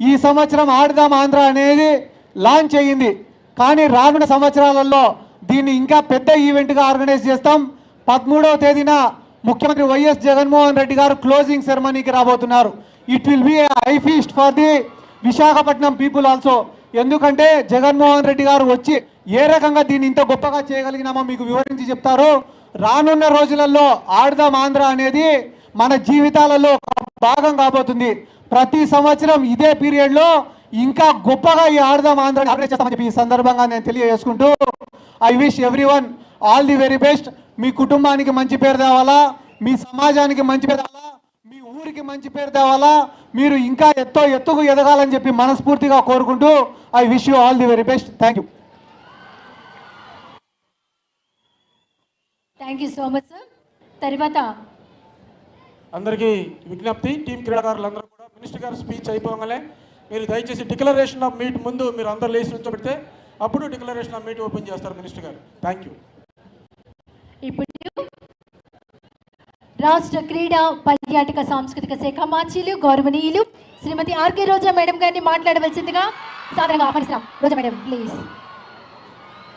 ఈ సంవత్సరం ఆడదాం ఆంధ్ర అనేది లాంచ్ అయ్యింది. కానీ రానున్న సంవత్సరాలలో దీన్ని ఇంకా పెద్ద ఈవెంట్గా ఆర్గనైజ్ చేస్తాం. పదమూడవ తేదీన ముఖ్యమంత్రి వైఎస్ జగన్మోహన్ రెడ్డి గారు క్లోజింగ్ సెరమనీకి రాబోతున్నారు. It will be a feast for the Visakhapatnam people also ఎందుకంటే జగన్మోహన్ రెడ్డి గారు వచ్చి ఏ రకంగా దీన్ని ఇంత గొప్పగా చేయగలిగినామో మీకు వివరించి చెప్తారు. రానున్న రోజులలో ఆడదాం ఆంధ్ర అనేది మన జీవితాలలో ఒక భాగం కాబోతుంది. ప్రతి సంవత్సరం ఇదే పీరియడ్లో ఇంకా గొప్పగా ఈ ఆడదాం ఆంధ్ర ఆర్గనైజ్ చేస్తామని చెప్పి ఈ సందర్భంగా నేను తెలియజేసుకుంటూ I wish everyone all the very best మీ కుటుంబానికి మంచి పేరు తేవాలా? మీ సమాజానికి మంచి పేరు తేవాలా? మీ ఊరికి మంచి పేరు తేవాలా? మీరు ఇంకా ఎత్తో ఎత్తుకు ఎదగాలని చెప్పి మనస్ఫూర్తిగా కోరుకుంటూ I wish you all the very best thank you thank you so much sir తర్వాత అందరికీ విజ్ఞప్తి టీం క్రీడాకారులందరూ కూడా మినిస్టర్ గారు స్పీచ్ అయిపోగానే మీరు దయచేసి డిక్లరేషన్ ఆఫ్ మీట్ ముందు మీరు అందరు లేచి నుంచోబెడితే అప్పుడు డిక్లరేషన్ ఆఫ్ మీట్ ఓపెన్ చేస్తారు మినిస్టర్ గారు. థ్యాంక్ యూ ఇప్పుడు రాష్ట్ర క్రీడా పర్యాటక సాంస్కృతిక శాఖ మాచీలు గౌరవనీయులు శ్రీమతి ఆర్కే రోజా మేడం గారిని మాట్లాడవలసిందిగా సాధారణంగా ఆహ్వానిస్తున్నాం. రోజా మేడం ప్లీజ్